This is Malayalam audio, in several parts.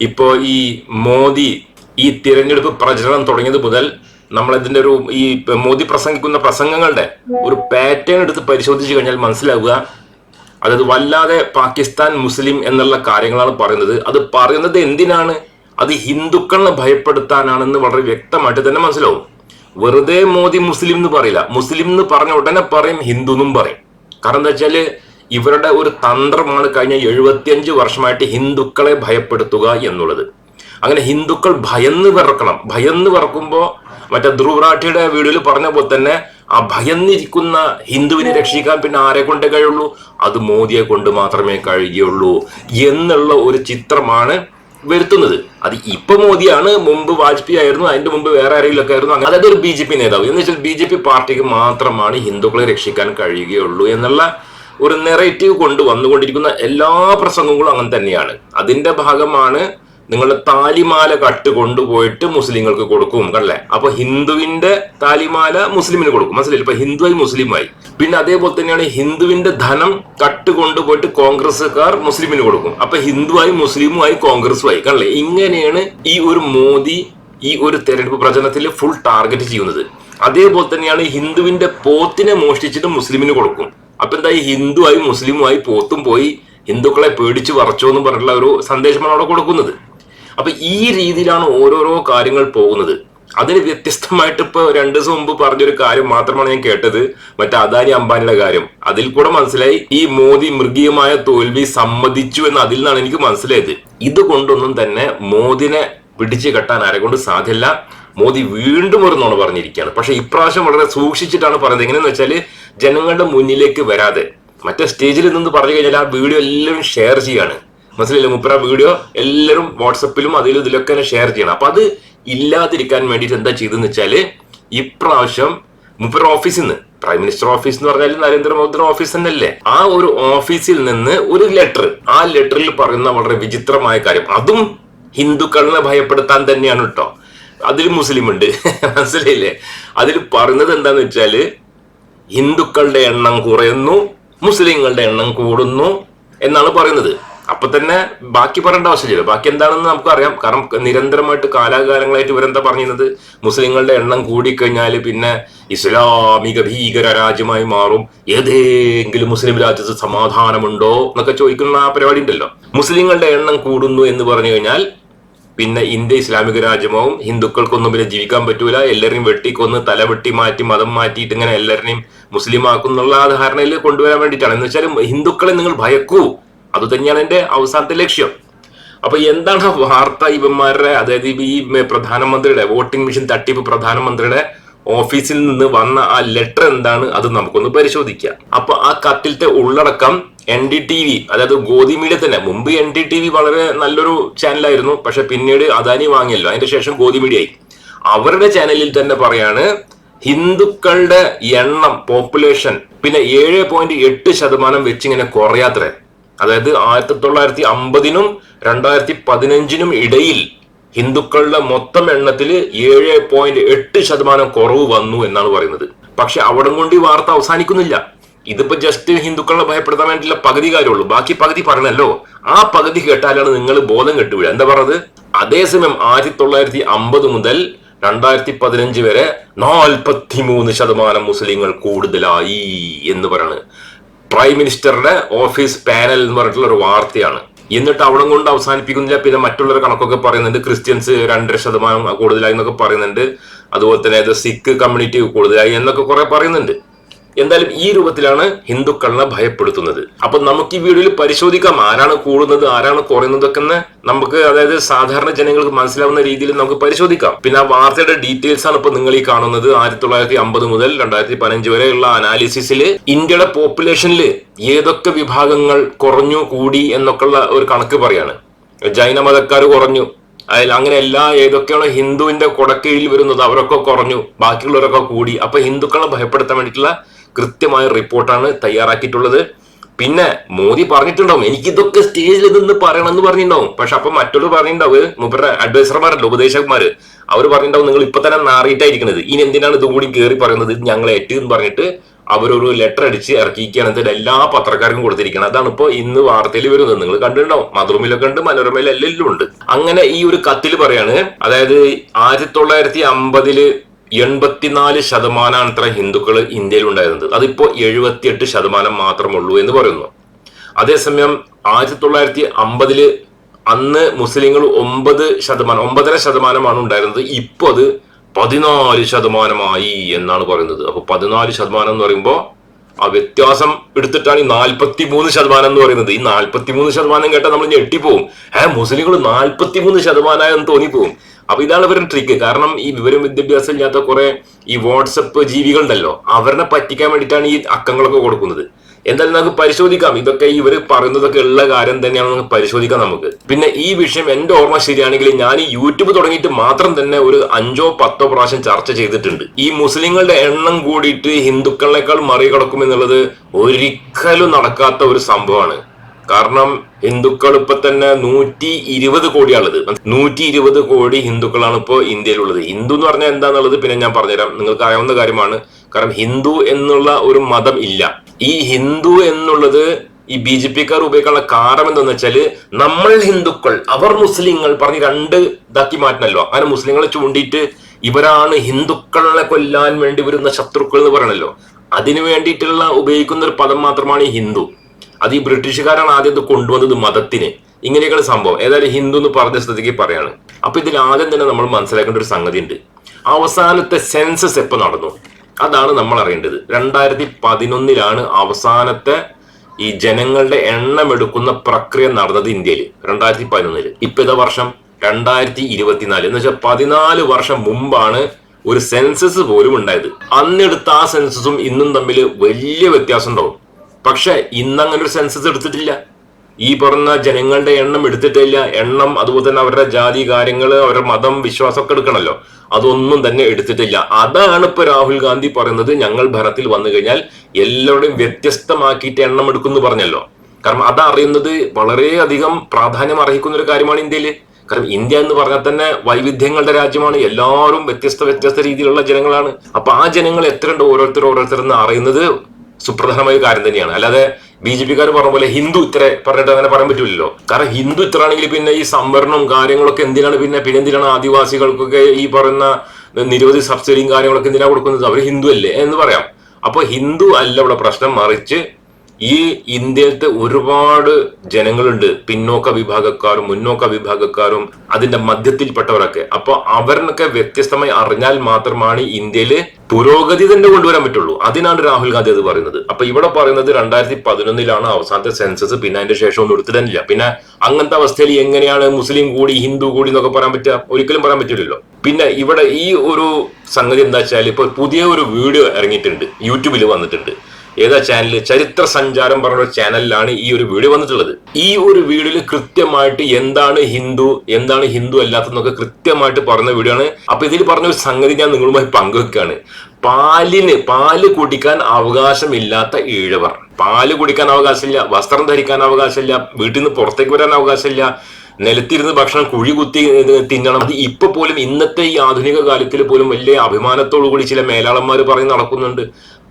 ഇപ്പോ ഈ മോദി ഈ തിരഞ്ഞെടുപ്പ് പ്രചരണം തുടങ്ങിയത് മുതൽ നമ്മൾ ഇതിന്റെ ഒരു ഈ മോദി പ്രസംഗിക്കുന്ന പ്രസംഗങ്ങളുടെ ഒരു പാറ്റേൺ എടുത്ത് പരിശോധിച്ച് കഴിഞ്ഞാൽ മനസ്സിലാവുക. അതായത് വല്ലാതെ പാകിസ്ഥാൻ മുസ്ലിം എന്നുള്ള കാര്യങ്ങളാണ് പറയുന്നത്. അത് പറയുന്നത് എന്തിനാണ്? അത് ഹിന്ദുക്കളെ ഭയപ്പെടുത്താനാണെന്ന് വളരെ വ്യക്തമായിട്ട് തന്നെ മനസ്സിലാവും. വെറുതെ മോദി മുസ്ലിം എന്ന് പറയില്ല. മുസ്ലിം എന്ന് പറഞ്ഞ ഉടനെ പറയും ഹിന്ദു എന്നും പറയും. കാരണം എന്താ വെച്ചാൽ ഇവരുടെ ഒരു തന്ത്രമാണ് കഴിഞ്ഞ എഴുപത്തിയഞ്ച് വർഷമായിട്ട് ഹിന്ദുക്കളെ ഭയപ്പെടുത്തുക എന്നുള്ളത്. അങ്ങനെ ഹിന്ദുക്കൾ ഭയന്ന് വിറക്കണം. ഭയന്ന് വിറക്കുമ്പോൾ മറ്റേ ധ്രുവറാഠിയുടെ വീഡിയോയിൽ പറഞ്ഞ പോലെ തന്നെ ആ ഭയന്നിരിക്കുന്ന ഹിന്ദുവിനെ രക്ഷിക്കാൻ പിന്നെ ആരെ കൊണ്ടേ കഴിയുള്ളൂ? അത് മോദിയെ കൊണ്ട് മാത്രമേ കഴിയുള്ളൂ എന്നുള്ള ഒരു ചിത്രമാണ് വരുത്തുന്നത്. അത് ഇപ്പൊ മോദിയാണ് മുമ്പ് വാജ്പേയി ആയിരുന്നു അതിന്റെ മുമ്പ് വേറെ ആരെങ്കിലും ഒക്കെ ആയിരുന്നു. അങ്ങനെ ഒരു ബി ജെ പി നേതാവ്. എന്ന് വെച്ചാൽ ബി ജെ പി പാർട്ടിക്ക് മാത്രമാണ് ഹിന്ദുക്കളെ രക്ഷിക്കാൻ കഴിയുകയുള്ളൂ എന്നുള്ള ഒരു നെറേറ്റീവ് കൊണ്ട് വന്നുകൊണ്ടിരിക്കുന്ന എല്ലാ പ്രസംഗങ്ങളും അങ്ങനെ തന്നെയാണ്. അതിന്റെ ഭാഗമാണ് നിങ്ങൾ താലിമാല കട്ട് കൊണ്ടുപോയിട്ട് മുസ്ലിങ്ങൾക്ക് കൊടുക്കും അല്ലേ? അപ്പൊ ഹിന്ദുവിന്റെ താലിമാല മുസ്ലിമിന് കൊടുക്കും. മനസ്സിലായി ഇപ്പൊ ഹിന്ദുവായി മുസ്ലിമായി. പിന്നെ അതേപോലെ തന്നെയാണ് ഹിന്ദുവിന്റെ ധനം കട്ട് കൊണ്ടുപോയിട്ട് കോൺഗ്രസ്സുകാർ മുസ്ലിമിന് കൊടുക്കും. അപ്പൊ ഹിന്ദുവായി മുസ്ലിമുമായി കോൺഗ്രസുമായി കണ്ടല്ലേ ഇങ്ങനെയാണ് ഈ ഒരു മോദി ഈ ഒരു തെരഞ്ഞെടുപ്പ് പ്രചരണത്തിൽ ഫുൾ ടാർഗറ്റ് ചെയ്യുന്നത്. അതേപോലെ തന്നെയാണ് ഹിന്ദുവിന്റെ പോത്തിനെ മോഷ്ടിച്ചിട്ട് മുസ്ലിമിന് കൊടുക്കും. അപ്പൊ എന്താ ഈ ഹിന്ദുവായി മുസ്ലിമുമായി പോത്തും പോയി ഹിന്ദുക്കളെ പേടിച്ച് വറച്ചോ എന്ന് പറഞ്ഞിട്ടുള്ള ഒരു സന്ദേശമാണ് അവിടെ കൊടുക്കുന്നത്. അപ്പൊ ഈ രീതിയിലാണ് ഓരോരോ കാര്യങ്ങൾ പോകുന്നത്. അതിന് വ്യത്യസ്തമായിട്ട് ഇപ്പൊ രണ്ടു ദിവസം മുമ്പ് പറഞ്ഞൊരു കാര്യം മാത്രമാണ് ഞാൻ കേട്ടത്. മറ്റേ അദാനി അംബാനിയുടെ കാര്യം. അതിൽ കൂടെ മനസ്സിലായി ഈ മോദി മൃഗീയമായ തോൽവി സമ്മതിച്ചു എന്ന് അതിൽ നിന്നാണ് എനിക്ക് മനസ്സിലായത്. ഇതുകൊണ്ടൊന്നും തന്നെ മോദിനെ പിടിച്ചു കെട്ടാൻ ആരെ കൊണ്ട് സാധ്യല്ല മോദി വീണ്ടും ഒരു നുണ പറഞ്ഞിരിക്കുകയാണ്. പക്ഷേ ഇപ്രാവശ്യം വളരെ സൂക്ഷിച്ചിട്ടാണ് പറയുന്നത് എങ്ങനെയെന്ന് വെച്ചാൽ ജനങ്ങളുടെ മുന്നിലേക്ക് വരാതെ മറ്റേ സ്റ്റേജിൽ നിന്ന് പറഞ്ഞു കഴിഞ്ഞാൽ ആ വീഡിയോ എല്ലാവരും ഷെയർ ചെയ്യാണ്. മനസ്സിലായില്ല? മുപ്പര വീഡിയോ എല്ലാവരും വാട്സപ്പിലും അതിലും ഇതിലൊക്കെ ഷെയർ ചെയ്യണം. അപ്പൊ അത് ഇല്ലാതിരിക്കാൻ വേണ്ടിയിട്ട് എന്താ ചെയ്തെന്ന് വെച്ചാൽ ഇപ്രാവശ്യം മുപ്പര ഓഫീസിൽ നിന്ന് പ്രൈം മിനിസ്റ്റർ ഓഫീസ് എന്ന് പറഞ്ഞാൽ നരേന്ദ്രമോദിയുടെ ഓഫീസ് തന്നെയല്ലേ? ആ ഒരു ഓഫീസിൽ നിന്ന് ഒരു ലെറ്റർ ആ ലെറ്ററിൽ പറയുന്ന വളരെ വിചിത്രമായ കാര്യം. അതും ഹിന്ദുക്കളെ ഭയപ്പെടുത്താൻ തന്നെയാണ് കേട്ടോ. അതിൽ മുസ്ലിം ഉണ്ട് മനസ്സിലായില്ലേ? അതിൽ പറയുന്നത് എന്താന്ന് വെച്ചാൽ ഹിന്ദുക്കളുടെ എണ്ണം കുറയുന്നു മുസ്ലിങ്ങളുടെ എണ്ണം കൂടുന്നു എന്നാണ് പറയുന്നത്. അപ്പൊ തന്നെ ബാക്കി പറയേണ്ട ആവശ്യമില്ല ബാക്കി എന്താണെന്ന് നമുക്കറിയാം. കാരണം നിരന്തരമായിട്ട് കാലാകാലങ്ങളായിട്ട് ഇവരെന്താ പറഞ്ഞിരുന്നത്? മുസ്ലിങ്ങളുടെ എണ്ണം കൂടിക്കഴിഞ്ഞാൽ പിന്നെ ഇസ്ലാമിക ഭീകര രാജ്യമായി മാറും. ഏതെങ്കിലും മുസ്ലിം രാജ്യത്ത് സമാധാനമുണ്ടോ എന്നൊക്കെ ചോദിക്കുന്ന ആ പരിപാടി ഉണ്ടല്ലോ. മുസ്ലിങ്ങളുടെ എണ്ണം കൂടുന്നു എന്ന് പറഞ്ഞു കഴിഞ്ഞാൽ പിന്നെ ഇന്ത്യ ഇസ്ലാമിക രാജ്യമാവും. ഹിന്ദുക്കൾക്കൊന്നും പിന്നെ ജീവിക്കാൻ പറ്റൂല. എല്ലാവരെയും വെട്ടിക്കൊന്ന് തല വെട്ടി മാറ്റി മതം മാറ്റിയിട്ട് ഇങ്ങനെ എല്ലാവരെയും മുസ്ലിം ആക്കുന്നുള്ള ആ ധാരണയിൽ കൊണ്ടുവരാൻ വേണ്ടിയിട്ടാണ്. എന്ന് വെച്ചാൽ ഹിന്ദുക്കളെ നിങ്ങൾ ഭയക്കൂ. അത് തന്നെയാണ് എന്റെ അവസാനത്തെ ലക്ഷ്യം. അപ്പൊ എന്താണ് വാർത്ത ഇവന്മാരുടെ അതായത് ഈ പ്രധാനമന്ത്രിയുടെ വോട്ടിംഗ് മെഷീൻ തട്ടിപ്പ് പ്രധാനമന്ത്രിയുടെ ഓഫീസിൽ നിന്ന് വന്ന ആ ലെറ്റർ എന്താണ് അത് നമുക്കൊന്ന് പരിശോധിക്കാം. അപ്പൊ ആ കത്തിലത്തെ ഉള്ളടക്കം എൻ ഡി ടി വി അതായത് ഗോതി മീഡിയ തന്നെ. മുമ്പ് എൻ ഡി ടി വി വളരെ നല്ലൊരു ചാനലായിരുന്നു പക്ഷെ പിന്നീട് അദാനി വാങ്ങിയല്ലോ. അതിന്റെ ശേഷം ഗോതി മീഡിയ ആയി. അവരുടെ ചാനലിൽ തന്നെ പറയാണ് ഹിന്ദുക്കളുടെ എണ്ണം പോപ്പുലേഷൻ പിന്നെ ഏഴ് പോയിന്റ് എട്ട് ശതമാനം വെച്ചിങ്ങനെ കുറയാത്രേ. അതായത് ആയിരത്തി തൊള്ളായിരത്തി അമ്പതിനും രണ്ടായിരത്തി പതിനഞ്ചിനും ഇടയിൽ ഹിന്ദുക്കളുടെ മൊത്തം എണ്ണത്തിൽ ഏഴ് പോയിന്റ് എട്ട് ശതമാനം കുറവ് വന്നു എന്നാണ് പറയുന്നത്. പക്ഷെ അവിടെ കൊണ്ട് ഈ വാർത്ത അവസാനിക്കുന്നില്ല. ഇതിപ്പോ ജസ്റ്റ് ഹിന്ദുക്കളെ ഭയപ്പെടുത്താൻ വേണ്ടിയുള്ള പകുതി കാര്യമുള്ളൂ. ബാക്കി പകുതി പറഞ്ഞല്ലോ ആ പകുതി കേട്ടാലാണ് നിങ്ങൾ ബോധം കെട്ടുവിടുക എന്താ പറഞ്ഞത്? അതേസമയം ആയിരത്തി തൊള്ളായിരത്തി അമ്പത് മുതൽ രണ്ടായിരത്തി പതിനഞ്ച് വരെ നാൽപ്പത്തി മൂന്ന് ശതമാനം മുസ്ലിങ്ങൾ കൂടുതലായി എന്ന് പറയാണ്. പ്രൈം മിനിസ്റ്ററുടെ ഓഫീസ് പാനൽ എന്ന് പറഞ്ഞിട്ടുള്ള ഒരു വാർത്തയാണ്. എന്നിട്ട് അവിടെ കൊണ്ട് അവസാനിപ്പിക്കുന്നില്ല. പിന്നെ മറ്റുള്ളവർ കണക്കൊക്കെ പറയുന്നുണ്ട്. ക്രിസ്ത്യൻസ് രണ്ടര ശതമാനം കൂടുതലായി എന്നൊക്കെ പറയുന്നുണ്ട്. അതുപോലെ തന്നെ സിഖ് കമ്മ്യൂണിറ്റി കൂടുതലായി എന്നൊക്കെ കുറെ പറയുന്നുണ്ട്. എന്തായാലും ഈ രൂപത്തിലാണ് ഹിന്ദുക്കളെ ഭയപ്പെടുത്തുന്നത്. അപ്പൊ നമുക്ക് ഈ വീഡിയോയിൽ പരിശോധിക്കാം ആരാണ് കൂടുന്നത് ആരാണ് കുറയുന്നതൊക്കെ നമുക്ക് അതായത് സാധാരണ ജനങ്ങൾക്ക് മനസ്സിലാവുന്ന രീതിയിൽ നമുക്ക് പരിശോധിക്കാം. പിന്നെ ആ വാർത്തയുടെ ഡീറ്റെയിൽസ് ആണ് ഇപ്പൊ നിങ്ങൾ ഈ കാണുന്നത്. ആയിരത്തി തൊള്ളായിരത്തി അമ്പത് മുതൽ രണ്ടായിരത്തി പതിനഞ്ച് വരെയുള്ള അനാലിസിസിൽ ഇന്ത്യയുടെ പോപ്പുലേഷനിൽ ഏതൊക്കെ വിഭാഗങ്ങൾ കുറഞ്ഞു കൂടി എന്നൊക്കെയുള്ള ഒരു കണക്ക് പറയാണ്. ജൈന മതക്കാർ കുറഞ്ഞു. അതിൽ അങ്ങനെ എല്ലാ ഏതൊക്കെയാണോ ഹിന്ദുവിന്റെ കൊടക്കീഴിൽ വരുന്നത് അവരൊക്കെ കുറഞ്ഞു. ബാക്കിയുള്ളവരൊക്കെ കൂടി. അപ്പൊ ഹിന്ദുക്കളെ ഭയപ്പെടുത്താൻ വേണ്ടിയിട്ടുള്ള കൃത്യമായ റിപ്പോർട്ടാണ് തയ്യാറാക്കിയിട്ടുള്ളത്. പിന്നെ മോദി പറഞ്ഞിട്ടുണ്ടാവും എനിക്കിതൊക്കെ സ്റ്റേജിൽ നിന്ന് പറയണമെന്ന് പറഞ്ഞിട്ടുണ്ടാവും. പക്ഷെ അപ്പൊ മറ്റുള്ളവർ പറഞ്ഞിട്ടുണ്ടാവും മൂപ്പരുടെ അഡ്വൈസർമാരല്ലോ ഉപദേശകന്മാര്. അവർ പറഞ്ഞിട്ടുണ്ടാവും നിങ്ങൾ ഇപ്പൊ തന്നെ നാറിയിട്ടായിരിക്കുന്നത് ഇനി എന്തിനാണ് ഇതും കൂടി കയറി പറയുന്നത്? ഞങ്ങൾ ഞങ്ങളെ ഏറ്റു എന്ന് പറഞ്ഞിട്ട് അവരൊരു ലെറ്റർ അടിച്ച് ഇറക്കിയിരിക്കുകയാണ്. എന്നിട്ട് എല്ലാ പത്രക്കാർക്കും കൊടുത്തിരിക്കണം അതാണ് ഇപ്പോൾ ഇന്ന് വാർത്തയിൽ വരുന്നത്. നിങ്ങൾ കണ്ടിട്ടുണ്ടാവും മധുരമിലൊക്കെ ഉണ്ട് മനോരമയിലെല്ലാം ഉണ്ട്. അങ്ങനെ ഈ ഒരു കത്തിൽ പറയാണ് അതായത് ആയിരത്തി തൊള്ളായിരത്തി അമ്പതിൽ എൺപത്തിനാല് ശതമാനമാണ് ഇത്ര ഹിന്ദുക്കൾ ഇന്ത്യയിൽ ഉണ്ടായിരുന്നത്. അതിപ്പോ എഴുപത്തിയെട്ട് ശതമാനം മാത്രമുള്ളൂ എന്ന് പറയുന്നു. അതേസമയം ആയിരത്തി തൊള്ളായിരത്തി അമ്പതിൽ അന്ന് മുസ്ലിങ്ങൾ ഒമ്പത് ശതമാനം ഒമ്പതര ശതമാനമാണ് ഉണ്ടായിരുന്നത്. ഇപ്പോൾ അത് പതിനാല് ശതമാനമായി എന്നാണ് പറയുന്നത്. അപ്പൊ പതിനാല് ശതമാനം എന്ന് പറയുമ്പോൾ ആ വ്യത്യാസം എടുത്തിട്ടാണ് ഈ നാൽപ്പത്തി മൂന്ന് ശതമാനം എന്ന് പറയുന്നത്. ഈ നാൽപ്പത്തി മൂന്ന് ശതമാനം കേട്ടാൽ നമ്മൾ ഞെട്ടിപ്പോവും. ഏഹ് മുസ്ലിങ്ങൾ നാൽപ്പത്തി മൂന്ന് ശതമാനമായെന്ന് തോന്നിപ്പോവും. അപ്പൊ ഇതാണ് ഇവരുടെ ട്രിക്ക് കാരണം ഈ വിവരം വിദ്യാഭ്യാസം ഇല്ലാത്ത കുറെ ഈ വാട്സപ്പ് ജീവികളുണ്ടല്ലോ അവരെ പറ്റിക്കാൻ വേണ്ടിയിട്ടാണ് ഈ അക്കങ്ങളൊക്കെ കൊടുക്കുന്നത്. എന്തായാലും നമുക്ക് പരിശോധിക്കാം. ഇതൊക്കെ ഇവർ പറയുന്നതൊക്കെ ഉള്ള കാര്യം തന്നെയാണ് നമുക്ക് പരിശോധിക്കാം നമുക്ക്. പിന്നെ ഈ വിഷയം എന്റെ ഓർമ്മ ശരിയാണെങ്കിൽ ഞാൻ ഈ യൂട്യൂബ് തുടങ്ങിയിട്ട് മാത്രം തന്നെ ഒരു അഞ്ചോ പത്തോ പ്രാവശ്യം ചർച്ച ചെയ്തിട്ടുണ്ട്. ഈ മുസ്ലിങ്ങളുടെ എണ്ണം കൂടിയിട്ട് ഹിന്ദുക്കളെക്കാൾ മറികടക്കും എന്നുള്ളത് ഒരിക്കലും നടക്കാത്ത ഒരു സംഭവമാണ്. കാരണം ഹിന്ദുക്കൾ ഇപ്പൊ തന്നെ നൂറ്റി ഇരുപത് കോടിയാണുള്ളത്. നൂറ്റി ഇരുപത് കോടി ഹിന്ദുക്കളാണ് ഇപ്പോൾ ഇന്ത്യയിലുള്ളത്. ഹിന്ദു എന്ന് പറഞ്ഞാൽ എന്താന്നുള്ളത് പിന്നെ ഞാൻ പറഞ്ഞുതരാം. നിങ്ങൾക്ക് അറിയാവുന്ന കാര്യമാണ്. കാരണം ഹിന്ദു എന്നുള്ള ഒരു മതം ഇല്ല. ഈ ഹിന്ദു എന്നുള്ളത് ഈ ബി ജെ പിക്കാർ ഉപയോഗിക്കാനുള്ള കാരണം എന്താന്ന് വെച്ചാൽ നമ്മൾ ഹിന്ദുക്കൾ അവർ മുസ്ലിങ്ങൾ പറഞ്ഞ് രണ്ട് ഇതാക്കി മാറ്റണല്ലോ. അങ്ങനെ മുസ്ലിങ്ങളെ ചൂണ്ടിയിട്ട് ഇവരാണ് ഹിന്ദുക്കളെ കൊല്ലാൻ വേണ്ടി വരുന്ന ശത്രുക്കൾ എന്ന് പറയണല്ലോ. അതിനു വേണ്ടിയിട്ടുള്ള ഉപയോഗിക്കുന്ന ഒരു പദം മാത്രമാണ് ഹിന്ദു. അത് ഈ ബ്രിട്ടീഷുകാരാണ് ആദ്യം ഇത് കൊണ്ടുവന്നത് മതത്തിന്. ഇങ്ങനെയൊക്കെയുള്ള സംഭവം. ഏതായാലും ഹിന്ദു എന്ന് പറഞ്ഞ സ്ഥിതിക്ക് പറയാണ്. അപ്പൊ ഇതിൽ ആദ്യം തന്നെ നമ്മൾ മനസ്സിലാക്കേണ്ട ഒരു സംഗതി ഉണ്ട് അവസാനത്തെ സെൻസസ് എപ്പോൾ നടന്നു? അതാണ് നമ്മൾ അറിയേണ്ടത്. രണ്ടായിരത്തി പതിനൊന്നിലാണ് അവസാനത്തെ ഈ ജനങ്ങളുടെ എണ്ണം എടുക്കുന്ന പ്രക്രിയ നടന്നത് ഇന്ത്യയിൽ രണ്ടായിരത്തി പതിനൊന്നിൽ. ഇപ്പൊ വർഷം? രണ്ടായിരത്തി ഇരുപത്തിനാല്. എന്ന് വെച്ചാൽ പതിനാല് വർഷം മുമ്പാണ് ഒരു സെൻസസ് പോലും ഉണ്ടായത്. അന്നെടുത്ത ആ സെൻസസും ഇന്നും തമ്മിൽ വലിയ വ്യത്യാസം ഉണ്ടാവും. പക്ഷെ ഇന്ന് അങ്ങനെ ഒരു സെൻസസ് എടുത്തിട്ടില്ല. ഈ പറഞ്ഞ ജനങ്ങളുടെ എണ്ണം എടുത്തിട്ടില്ല. എണ്ണം അതുപോലെ തന്നെ അവരുടെ ജാതി കാര്യങ്ങൾ അവരുടെ മതം വിശ്വാസമൊക്കെ എടുക്കണമല്ലോ അതൊന്നും തന്നെ എടുത്തിട്ടില്ല. അതാണ് ഇപ്പൊ രാഹുൽ ഗാന്ധി പറയുന്നത് ഞങ്ങൾ ഭരണത്തിൽ വന്നു കഴിഞ്ഞാൽ എല്ലാവരുടെയും വ്യത്യസ്തമാക്കിയിട്ട് എണ്ണം എടുക്കുന്നു പറഞ്ഞല്ലോ. കാരണം അതറിയുന്നത് വളരെയധികം പ്രാധാന്യം അർഹിക്കുന്ന ഒരു കാര്യമാണ് ഇന്ത്യയിൽ കാരണം ഇന്ത്യ എന്ന് പറഞ്ഞാൽ തന്നെ വൈവിധ്യങ്ങളുടെ രാജ്യമാണ്. എല്ലാവരും വ്യത്യസ്ത വ്യത്യസ്ത രീതിയിലുള്ള ജനങ്ങളാണ്. അപ്പൊ ആ ജനങ്ങൾ എത്രയുണ്ട് ഓരോരുത്തർ എന്ന് അറിയുന്നത് സുപ്രധാനമായ കാര്യം തന്നെയാണ്. അല്ലാതെ ബി ജെ പിക്കാർ പറഞ്ഞ പോലെ ഹിന്ദു ഇത്ര പറഞ്ഞിട്ട് അങ്ങനെ പറയാൻ പറ്റില്ലല്ലോ കാരണം ഹിന്ദു ഇത്ര ആണെങ്കിൽ പിന്നെ ഈ സംവരണവും കാര്യങ്ങളൊക്കെ എന്തിനാണ് പിന്നെ പിന്നെ എന്തിനാണ് ആദിവാസികൾക്കൊക്കെ ഈ പറയുന്ന നിരവധി സബ്സിഡിയും കാര്യങ്ങളൊക്കെ എന്തിനാണ് കൊടുക്കുന്നത്? അവർ ഹിന്ദു അല്ലേ എന്ന് പറയാം. അപ്പൊ ഹിന്ദു അല്ല ഇവിടെ പ്രശ്നം. മറിച്ച് ഈ ഇന്ത്യയിലത്തെ ഒരുപാട് ജനങ്ങളുണ്ട്. പിന്നോക്ക വിഭാഗക്കാരും മുന്നോക്ക വിഭാഗക്കാരും അതിന്റെ മധ്യത്തിൽപ്പെട്ടവരൊക്കെ. അപ്പൊ അവരിനൊക്കെ വ്യത്യസ്തമായി അറിഞ്ഞാൽ മാത്രമാണ് ഇന്ത്യയിൽ പുരോഗതി തന്നെ കൊണ്ടുവരാൻ പറ്റുള്ളൂ. അതിനാണ് രാഹുൽ ഗാന്ധി അത് പറയുന്നത്. അപ്പൊ ഇവിടെ പറയുന്നത് രണ്ടായിരത്തി പതിനൊന്നിലാണ് അവസാനത്തെ സെൻസസ്. പിന്നെ അതിന്റെ ശേഷം ഒന്നും എടുത്തിട്ടില്ല. പിന്നെ അങ്ങനത്തെ അവസ്ഥയിൽ എങ്ങനെയാണ് മുസ്ലിം കൂടി ഹിന്ദു കൂടി എന്നൊക്കെ പറയാൻ പറ്റുക? ഒരിക്കലും പറയാൻ പറ്റില്ലല്ലോ. പിന്നെ ഇവിടെ ഈ ഒരു സംഗതി എന്താ വെച്ചാൽ ഇപ്പൊ പുതിയ ഒരു വീഡിയോ ഇറങ്ങിയിട്ടുണ്ട്. യൂട്യൂബിൽ വന്നിട്ടുണ്ട്. ഏതാ ചാനൽ ചരിത്ര സഞ്ചാരം പറഞ്ഞ ചാനലിലാണ് ഈ ഒരു വീഡിയോ വന്നിട്ടുള്ളത്. ഈ ഒരു വീഡിയോയിൽ കൃത്യമായിട്ട് എന്താണ് ഹിന്ദു എന്താണ് ഹിന്ദു അല്ലാത്തതെന്നൊക്കെ കൃത്യമായിട്ട് പറഞ്ഞ വീഡിയോ ആണ്. അപ്പൊ ഇതിൽ പറഞ്ഞ ഒരു സംഗതി ഞാൻ നിങ്ങളുമായി പങ്കുവെക്കുകയാണ് പാലിന് പാൽ കുടിക്കാൻ അവകാശമില്ലാത്ത ഈഴവർ. പാൽ കുടിക്കാൻ അവകാശമില്ല വസ്ത്രം ധരിക്കാൻ അവകാശമില്ല വീട്ടിൽ നിന്ന് പുറത്തേക്ക് വരാൻ അവകാശമില്ല നിലത്തിരുന്ന് ഭക്ഷണം കുഴി കുത്തി തിന്നണം. അത് ഇപ്പൊ പോലും ഇന്നത്തെ ഈ ആധുനിക കാലത്തിൽ പോലും വലിയ അഭിമാനത്തോടു കൂടി ചില മേലാളന്മാർ പറഞ്ഞ് നടക്കുന്നുണ്ട്.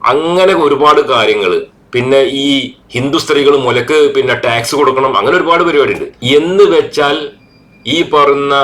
അങ്ങനെ ഒരുപാട് കാര്യങ്ങൾ പിന്നെ ഈ ഹിന്ദു സ്ത്രീകൾ മുലക്ക് പിന്നെ ടാക്സ് കൊടുക്കണം അങ്ങനെ ഒരുപാട് പരിപാടി ഉണ്ട് എന്ന് വെച്ചാൽ ഈ പറയുന്ന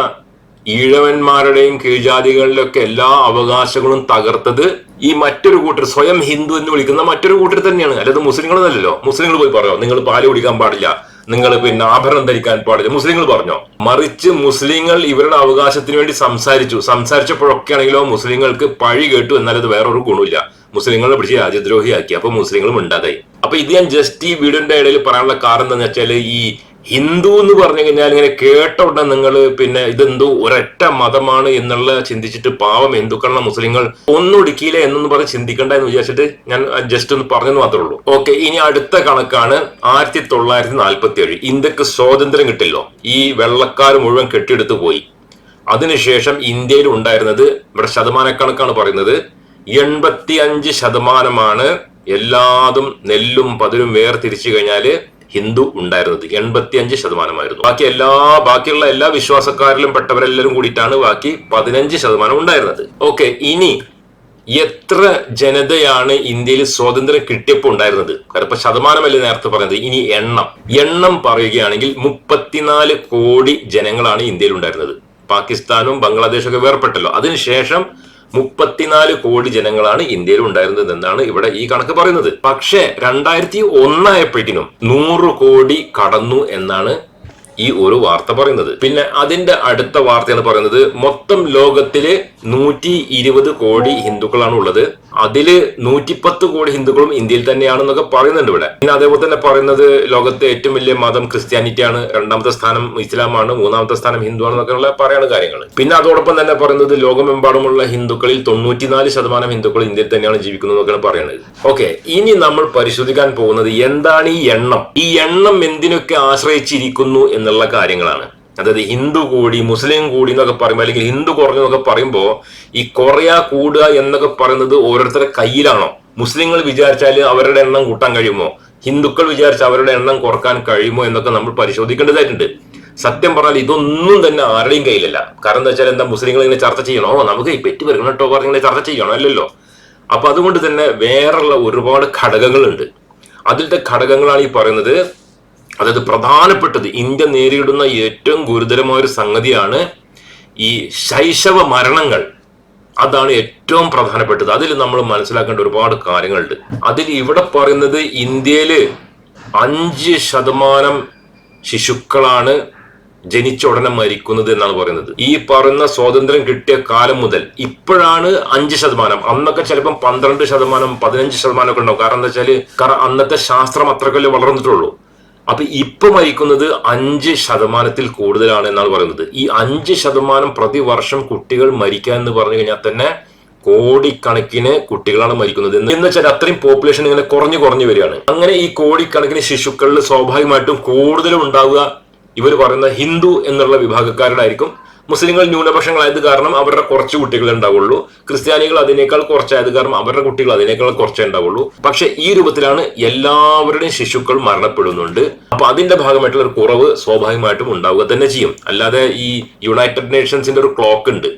ഈഴവന്മാരുടെയും കീഴ്ജാതികളിലൊക്കെ എല്ലാ അവകാശങ്ങളും തകർത്തത് ഈ മറ്റൊരു കൂട്ടർ സ്വയം ഹിന്ദു എന്ന് വിളിക്കുന്ന മറ്റൊരു കൂട്ടർ തന്നെയാണ്. അല്ലാതെ മുസ്ലിങ്ങളൊന്നല്ലല്ലോ. മുസ്ലിങ്ങൾ പോയി പറയോ നിങ്ങൾ പാൽ കുടിക്കാൻ പാടില്ല. നിങ്ങൾ പിന്നെ ആഭരണം ധരിക്കാൻ പാടില്ല. മുസ്ലിങ്ങൾ പറഞ്ഞോ? മറിച്ച് മുസ്ലിങ്ങൾ ഇവരുടെ അവകാശത്തിന് വേണ്ടി സംസാരിച്ചു. സംസാരിച്ചപ്പോഴൊക്കെ ആണെങ്കിലോ മുസ്ലിങ്ങൾക്ക് പഴി കേട്ടു എന്നാലത് വേറൊരു ഗുണമില്ല. മുസ്ലിങ്ങളെ പിടിച്ച് രാജ്യദ്രോഹിയാക്കി. അപ്പൊ മുസ്ലിങ്ങളും ഉണ്ടാതായി അപ്പൊ ഇത് ഞാൻ ജസ്റ്റ് ഈ വീഡിയോന്റെ ഇടയിൽ പറയാനുള്ള കാരണം എന്താണെന്ന് വെച്ചാൽ ഈ ഹിന്ദു എന്ന് പറഞ്ഞു കഴിഞ്ഞാൽ ഇങ്ങനെ കേട്ട ഉടനെ നിങ്ങൾ പിന്നെ ഇതെന്തോ ഒരൊറ്റ മതമാണ് എന്നുള്ള ചിന്തിച്ചിട്ട് പാവം ഹിന്ദുക്കളെ മുസ്ലിങ്ങൾ. ഒന്നൊടുക്കിയില്ല എന്നൊന്നും പറഞ്ഞ് ചിന്തിക്കണ്ട എന്ന് വിചാരിച്ചിട്ട് ഞാൻ ജസ്റ്റ് ഒന്ന് പറഞ്ഞെന്ന് മാത്രമേ ഉള്ളൂ. ഓക്കെ ഇനി അടുത്ത കണക്കാണ് ആയിരത്തി തൊള്ളായിരത്തി നാൽപ്പത്തി ഏഴ് ഇന്ത്യയ്ക്ക് സ്വാതന്ത്ര്യം കിട്ടില്ലോ. ഈ വെള്ളക്കാർ മുഴുവൻ കെട്ടിയെടുത്ത് പോയി. അതിനുശേഷം ഇന്ത്യയിൽ ഉണ്ടായിരുന്നത് ഇവിടെ ശതമാനക്കണക്കാണ് പറയുന്നത് എൺപത്തി അഞ്ച് ശതമാനമാണ് എല്ലാതും നെല്ലും പതിരും വേർതിരിച്ചു കഴിഞ്ഞാൽ ഹിന്ദു ഉണ്ടായിരുന്നത്. എൺപത്തി അഞ്ച് ശതമാനമായിരുന്നു. ബാക്കി എല്ലാ ബാക്കിയുള്ള എല്ലാ വിശ്വാസക്കാരിലും പെട്ടവരെല്ലാവരും കൂടിയിട്ടാണ് ബാക്കി പതിനഞ്ച് ശതമാനം ഉണ്ടായിരുന്നത്. ഓക്കെ ഇനി എത്ര ജനതയാണ് ഇന്ത്യയിൽ സ്വാതന്ത്ര്യം കിട്ടിയപ്പോൾ ഉണ്ടായിരുന്നത്? കാരണം ഇപ്പൊ ശതമാനമല്ലേ നേരത്തെ പറയുന്നത് ഇനി എണ്ണം. എണ്ണം പറയുകയാണെങ്കിൽ മുപ്പത്തിനാല് കോടി ജനങ്ങളാണ് ഇന്ത്യയിൽ ഉണ്ടായിരുന്നത്. പാകിസ്ഥാനും ബംഗ്ലാദേശും ഒക്കെ വേർപെട്ടല്ലോ അതിനുശേഷം മുപ്പത്തിനാല് കോടി ജനങ്ങളാണ് ഇന്ത്യയിൽ ഉണ്ടായിരുന്നത് എന്നാണ് ഇവിടെ ഈ കണക്ക് പറയുന്നത്. പക്ഷേ രണ്ടായിരത്തി ഒന്നായപ്പോഴേക്കിനും നൂറ് കോടി കടന്നു എന്നാണ് ഈ ഒരു വാർത്ത പറയുന്നത്. പിന്നെ അതിന്റെ അടുത്ത വാർത്ത എന്ന് പറയുന്നത് മൊത്തം ലോകത്തിൽ നൂറ്റി ഇരുപത് കോടി ഹിന്ദുക്കളാണ് ഉള്ളത് അതിൽ നൂറ്റിപ്പത്ത് കോടി ഹിന്ദുക്കളും ഇന്ത്യയിൽ തന്നെയാണെന്നൊക്കെ പറയുന്നുണ്ട് ഇവിടെ. പിന്നെ അതേപോലെ തന്നെ പറയുന്നത് ലോകത്തെ ഏറ്റവും വലിയ മതം ക്രിസ്ത്യാനിറ്റി ആണ് രണ്ടാമത്തെ സ്ഥാനം ഇസ്ലാമാണ് മൂന്നാമത്തെ സ്ഥാനം ഹിന്ദു ആണെന്നൊക്കെയുള്ള പറയാണ് കാര്യങ്ങൾ പിന്നെ അതോടൊപ്പം തന്നെ പറയുന്നത് ലോകമെമ്പാടുമുള്ള ഹിന്ദുക്കളിൽ തൊണ്ണൂറ്റിനാല് ശതമാനം ഹിന്ദുക്കൾ ഇന്ത്യയിൽ തന്നെയാണ് ജീവിക്കുന്നത് എന്നൊക്കെയാണ് പറയുന്നത് ഓക്കെ ഇനി നമ്മൾ പരിശോധിക്കാൻ പോകുന്നത് എന്താണ് ഈ എണ്ണം? ഈ എണ്ണം എന്തിനൊക്കെ ആശ്രയിച്ചിരിക്കുന്നു എന്നുള്ള കാര്യങ്ങളാണ്. അതായത് ഹിന്ദു കൂടി മുസ്ലിം കൂടി എന്നൊക്കെ പറയുമ്പോൾ അല്ലെങ്കിൽ ഹിന്ദു കുറഞ്ഞു എന്നൊക്കെ പറയുമ്പോൾ ഈ കുറയാ കൂടുക എന്നൊക്കെ പറയുന്നത് ഓരോരുത്തരുടെ കയ്യിലാണോ? മുസ്ലിങ്ങൾ വിചാരിച്ചാൽ അവരുടെ എണ്ണം കൂട്ടാൻ കഴിയുമോ? ഹിന്ദുക്കൾ വിചാരിച്ച അവരുടെ എണ്ണം കുറയ്ക്കാൻ കഴിയുമോ എന്നൊക്കെ നമ്മൾ പരിശോധിക്കേണ്ടതായിട്ടുണ്ട്. സത്യം പറഞ്ഞാൽ ഇതൊന്നും തന്നെ ആരുടെയും കയ്യിലല്ല. കാരണം എന്താ വെച്ചാൽ എന്താ മുസ്ലിങ്ങൾ ഇങ്ങനെ ചർച്ച ചെയ്യണോ? നമുക്ക് ഈ പെറ്റ് വരണം കേട്ടോ പറഞ്ഞിങ്ങനെ ചർച്ച ചെയ്യണോ? അല്ലല്ലോ. അപ്പൊ അതുകൊണ്ട് തന്നെ വേറെയുള്ള ഒരുപാട് ഘടകങ്ങളുണ്ട്. അതിലത്തെ ഘടകങ്ങളാണ് ഈ പറയുന്നത് അതായത് പ്രധാനപ്പെട്ടത് ഇന്ത്യ നേരിടുന്ന ഏറ്റവും ഗുരുതരമായ ഒരു സംഗതിയാണ് ഈ ശൈശവ മരണങ്ങൾ. അതാണ് ഏറ്റവും പ്രധാനപ്പെട്ടത്. അതിൽ നമ്മൾ മനസ്സിലാക്കേണ്ട ഒരുപാട് കാര്യങ്ങളുണ്ട്. അതിൽ ഇവിടെ പറയുന്നത് ഇന്ത്യയിൽ അഞ്ച് ശതമാനം ശിശുക്കളാണ് ജനിച്ച ഉടനെ മരിക്കുന്നത് എന്നാണ് പറയുന്നത്. ഈ പറയുന്ന സ്വാതന്ത്ര്യം കിട്ടിയ കാലം മുതൽ ഇപ്പോഴാണ് അഞ്ച് ശതമാനം. അന്നൊക്കെ ചിലപ്പം പന്ത്രണ്ട് ശതമാനം പതിനഞ്ച് ശതമാനം ഒക്കെ ഉണ്ടാവും. കാരണം എന്താ വെച്ചാൽ അന്നത്തെ ശാസ്ത്രം അത്രക്കല്ലേ വളർന്നിട്ടുള്ളൂ. അപ്പൊ ഇപ്പൊ മരിക്കുന്നത് അഞ്ച് ശതമാനത്തിൽ കൂടുതലാണ് എന്നാണ് പറയുന്നത്. ഈ അഞ്ച് ശതമാനം പ്രതിവർഷം കുട്ടികൾ മരിക്കുക എന്ന് പറഞ്ഞു കഴിഞ്ഞാൽ തന്നെ കോടിക്കണക്കിന് കുട്ടികളാണ് മരിക്കുന്നത്. എന്ന് വെച്ചാൽ അത്രയും പോപ്പുലേഷൻ ഇങ്ങനെ കുറഞ്ഞു കുറഞ്ഞു വരികയാണ്. അങ്ങനെ ഈ കോടിക്കണക്കിന് ശിശുക്കളിൽ സ്വാഭാവികമായിട്ടും കൂടുതലും ഉണ്ടാവുക ഇവർ പറയുന്ന ഹിന്ദു എന്നുള്ള വിഭാഗക്കാരുടായിരിക്കും മുസ്ലിങ്ങൾ ന്യൂനപക്ഷങ്ങളായത് കാരണം അവരുടെ കുറച്ച് കുട്ടികൾ ഉണ്ടാവുള്ളൂ. ക്രിസ്ത്യാനികൾ അതിനേക്കാൾ കുറച്ചായത് കാരണം അവരുടെ കുട്ടികൾ അതിനേക്കാൾ കുറച്ചേ ഉണ്ടാവുള്ളൂ. പക്ഷെ ഈ രൂപത്തിലാണ് എല്ലാവരുടെയും ശിശുക്കൾ മരണപ്പെടുന്നുണ്ട്. അപ്പൊ അതിന്റെ ഭാഗമായിട്ടുള്ള ഒരു കുറവ് സ്വാഭാവികമായിട്ടും ഉണ്ടാവുക തന്നെ ചെയ്യും. അല്ലാതെ ഈ യുണൈറ്റഡ് നേഷൻസിന്റെ ഒരു ക്ലോക്ക് ഉണ്ട്.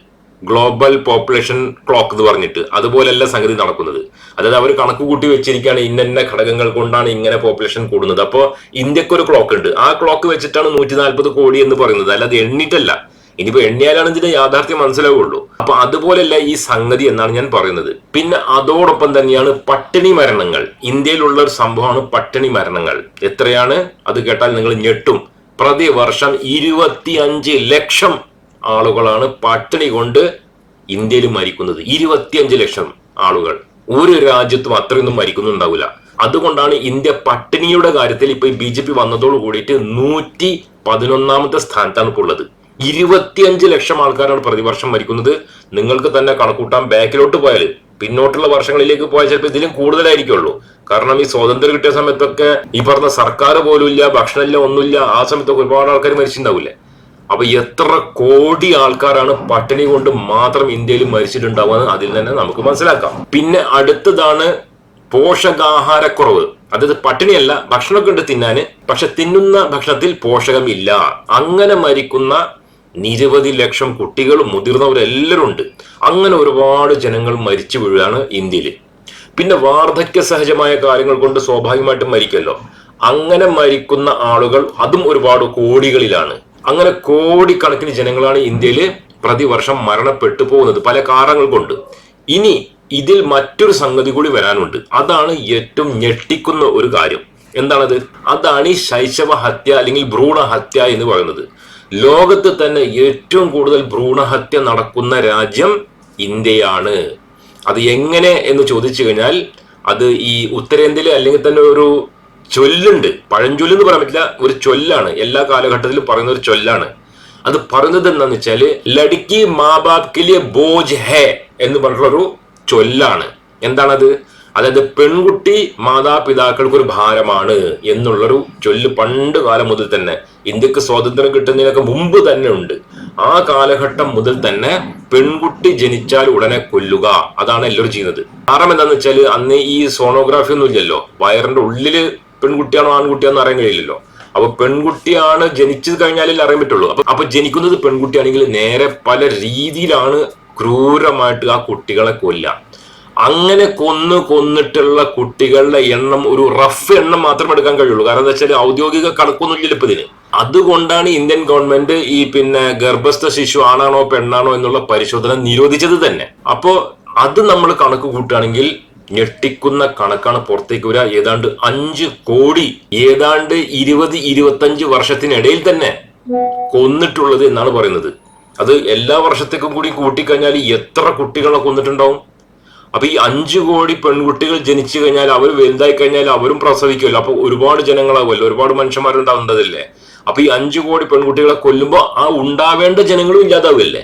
ഗ്ലോബൽ പോപ്പുലേഷൻ ക്ലോക്ക് എന്ന് പറഞ്ഞിട്ട് അതുപോലെയല്ല സംഗതി നടക്കുന്നത്. അതായത് അവർ കണക്ക് കൂട്ടി വെച്ചിരിക്കുകയാണ് ഇന്ന ഘടകങ്ങൾ കൊണ്ടാണ് ഇങ്ങനെ പോപ്പുലേഷൻ കൂടുന്നത്. അപ്പോൾ ഇന്ത്യക്കൊരു ക്ലോക്ക് ഉണ്ട്. ആ ക്ലോക്ക് വെച്ചിട്ടാണ് നൂറ്റി നാൽപ്പത് കോടി എന്ന് പറയുന്നത്. അല്ലാതെ എണ്ണിട്ടല്ല. ഇനിയിപ്പോ എണ്ണിയാലാണ് ഇതിന്റെ യാഥാർത്ഥ്യം മനസ്സിലാവുള്ളൂ. അപ്പൊ അതുപോലെയല്ല ഈ സംഗതി എന്നാണ് ഞാൻ പറയുന്നത്. പിന്നെ അതോടൊപ്പം തന്നെയാണ് പട്ടിണി മരണങ്ങൾ. ഇന്ത്യയിലുള്ള ഒരു സംഭവമാണ് പട്ടിണി മരണങ്ങൾ. എത്രയാണ്? അത് കേട്ടാൽ നിങ്ങൾ ഞെട്ടും. പ്രതിവർഷം ഇരുപത്തിയഞ്ച് ലക്ഷം ആളുകളാണ് പട്ടിണി കൊണ്ട് ഇന്ത്യയിൽ മരിക്കുന്നത്. ഇരുപത്തിയഞ്ച് ലക്ഷം ആളുകൾ. ഒരു രാജ്യത്തും അത്രയൊന്നും മരിക്കുന്നുണ്ടാവില്ല. അതുകൊണ്ടാണ് ഇന്ത്യ പട്ടിണിയുടെ കാര്യത്തിൽ ഇപ്പൊ ബി ജെ പി വന്നതോട് കൂടിയിട്ട് നൂറ്റി പതിനൊന്നാമത്തെ സ്ഥാനത്താണ് ഇപ്പോൾ ഉള്ളത്. ഇരുപത്തിയഞ്ച് ലക്ഷം ആൾക്കാരാണ് പ്രതിവർഷം മരിക്കുന്നത്. നിങ്ങൾക്ക് തന്നെ കണക്കൂട്ടാൻ ബാക്കിലോട്ട് പോയാൽ പിന്നോട്ടുള്ള വർഷങ്ങളിലേക്ക് പോയാൽ ചിലപ്പോൾ ഇതിലും കൂടുതലായിരിക്കുള്ളൂ. കാരണം ഈ സ്വാതന്ത്ര്യം കിട്ടിയ സമയത്തൊക്കെ ഈ പറഞ്ഞ സർക്കാർ പോലും ഇല്ല ഭക്ഷണമില്ല ഒന്നുമില്ല ആ സമയത്തൊക്കെ ഒരുപാട് ആൾക്കാർ മരിച്ചിട്ടുണ്ടാവില്ലേ? അപ്പൊ എത്ര കോടി ആൾക്കാരാണ് പട്ടിണി കൊണ്ട് മാത്രം ഇന്ത്യയിൽ മരിച്ചിട്ടുണ്ടാവുക അതിൽ തന്നെ നമുക്ക് മനസ്സിലാക്കാം. പിന്നെ അടുത്തതാണ് പോഷകാഹാരക്കുറവ്. അതായത് പട്ടിണിയല്ല ഭക്ഷണമൊക്കെ ഉണ്ട് തിന്നാന് പക്ഷെ തിന്നുന്ന ഭക്ഷണത്തിൽ പോഷകമില്ല. അങ്ങനെ മരിക്കുന്ന നിരവധി ലക്ഷം കുട്ടികളും മുതിർന്നവരെല്ലാവരും ഉണ്ട്. അങ്ങനെ ഒരുപാട് ജനങ്ങൾ മരിച്ചു വീഴുകയാണ് ഇന്ത്യയിൽ പിന്നെ വാർദ്ധക്യ സഹജമായ കാര്യങ്ങൾ കൊണ്ട് സ്വാഭാവികമായിട്ടും മരിക്കല്ലോ അങ്ങനെ മരിക്കുന്ന ആളുകൾ അതും ഒരുപാട് കോടികളിലാണ്. അങ്ങനെ കോടിക്കണക്കിന് ജനങ്ങളാണ് ഇന്ത്യയിൽ പ്രതിവർഷം മരണപ്പെട്ടു പോകുന്നത് പല കാരണങ്ങൾ കൊണ്ട്. ഇനി ഇതിൽ മറ്റൊരു സംഗതി കൂടി വരാനുണ്ട്. അതാണ് ഏറ്റവും ഞെട്ടിക്കുന്ന ഒരു കാര്യം. എന്താണത്? അതാണ് ഈ ശൈശവ ഹത്യ അല്ലെങ്കിൽ ഭ്രൂണഹത്യ എന്ന് പറയുന്നത്. ലോകത്ത് തന്നെ ഏറ്റവും കൂടുതൽ ഭ്രൂണഹത്യ നടക്കുന്ന രാജ്യം ഇന്ത്യയാണ്. അത് എങ്ങനെ എന്ന് ചോദിച്ചു കഴിഞ്ഞാൽ അത് ഈ ഉത്തരേന്ത്യയിൽ അല്ലെങ്കിൽ തന്നെ ഒരു ചൊല്ലുണ്ട്. പഴഞ്ചൊല്ല് എന്ന് പറയാൻ പറ്റില്ല ഒരു ചൊല്ലാണ്. എല്ലാ കാലഘട്ടത്തിലും പറയുന്ന ഒരു ചൊല്ലാണ്. അത് പറയുന്നത് എന്താന്ന് വെച്ചാൽ ലടുക്കി മാ ബാപ് കെ ബോജ് ഹേ എന്ന് പറഞ്ഞിട്ടുള്ള ഒരു ചൊല്ലാണ്. എന്താണത്? അതായത് പെൺകുട്ടി മാതാപിതാക്കൾക്ക് ഒരു ഭാരമാണ് എന്നുള്ളൊരു ചൊല്ല് പണ്ട് കാലം മുതൽ തന്നെ ഇന്ത്യയ്ക്ക് സ്വാതന്ത്ര്യം കിട്ടുന്നതിനൊക്കെ മുമ്പ് തന്നെ ഉണ്ട്. ആ കാലഘട്ടം മുതൽ തന്നെ പെൺകുട്ടി ജനിച്ചാൽ ഉടനെ കൊല്ലുക. അതാണ് എല്ലാവരും ചെയ്യുന്നത്. കാരണം എന്താന്ന് വെച്ചാൽ അന്ന് ഈ സോണോഗ്രാഫി ഒന്നും ഇല്ലല്ലോ. വയറിന്റെ ഉള്ളിൽ പെൺകുട്ടിയാണോ ആൺകുട്ടിയാണോ അറിയാൻ കഴിയില്ലല്ലോ. അപ്പൊ പെൺകുട്ടിയാണ് ജനിച്ചത് കഴിഞ്ഞാലേ അറിയാൻ പറ്റുള്ളൂ. അപ്പൊ അപ്പൊ ജനിക്കുന്നത് പെൺകുട്ടിയാണെങ്കിൽ നേരെ പല രീതിയിലാണ് ക്രൂരമായിട്ട് ആ കുട്ടികളെ കൊല്ലുക. അങ്ങനെ കൊന്നു കൊന്നിട്ടുള്ള കുട്ടികളുടെ എണ്ണം ഒരു റഫ് എണ്ണം മാത്രം എടുക്കാൻ കഴിയുള്ളൂ. കാരണം എന്താ വെച്ചാൽ ഔദ്യോഗിക കണക്കൊന്നുമില്ല ഇപ്പൊ ഇതിന്. അതുകൊണ്ടാണ് ഇന്ത്യൻ ഗവൺമെന്റ് ഈ പിന്നെ ഗർഭസ്ഥ ശിശു ആണാണോ പെണ്ണാണോ എന്നുള്ള പരിശോധന നിരോധിച്ചത് തന്നെ. അപ്പോ അത് നമ്മൾ കണക്ക് കൂട്ടുകയാണെങ്കിൽ ഞെട്ടിക്കുന്ന കണക്കാണ് പുറത്തേക്ക് വരിക. ഏതാണ്ട് അഞ്ച് കോടി ഏതാണ്ട് ഇരുപത് ഇരുപത്തഞ്ച് വർഷത്തിനിടയിൽ തന്നെ കൊന്നിട്ടുള്ളത് എന്നാണ് പറയുന്നത്. അത് എല്ലാ വർഷത്തേക്കും കൂടി കൂട്ടിക്കഴിഞ്ഞാൽ എത്ര കുട്ടികളെ കൊന്നിട്ടുണ്ടാവും? അപ്പൊ ഈ അഞ്ചു കോടി പെൺകുട്ടികൾ ജനിച്ചു കഴിഞ്ഞാൽ അവർ വലുതായി കഴിഞ്ഞാൽ അവരും പ്രസവിക്കുമല്ലോ. അപ്പൊ ഒരുപാട് ജനങ്ങളാവുമല്ലോ. ഒരുപാട് മനുഷ്യന്മാരുണ്ടാവേണ്ടതല്ലേ അപ്പൊ ഈ അഞ്ചു കോടി പെൺകുട്ടികളെ കൊല്ലുമ്പോൾ ആ ഉണ്ടാവേണ്ട ജനങ്ങളും ഇല്ലാതാവില്ലേ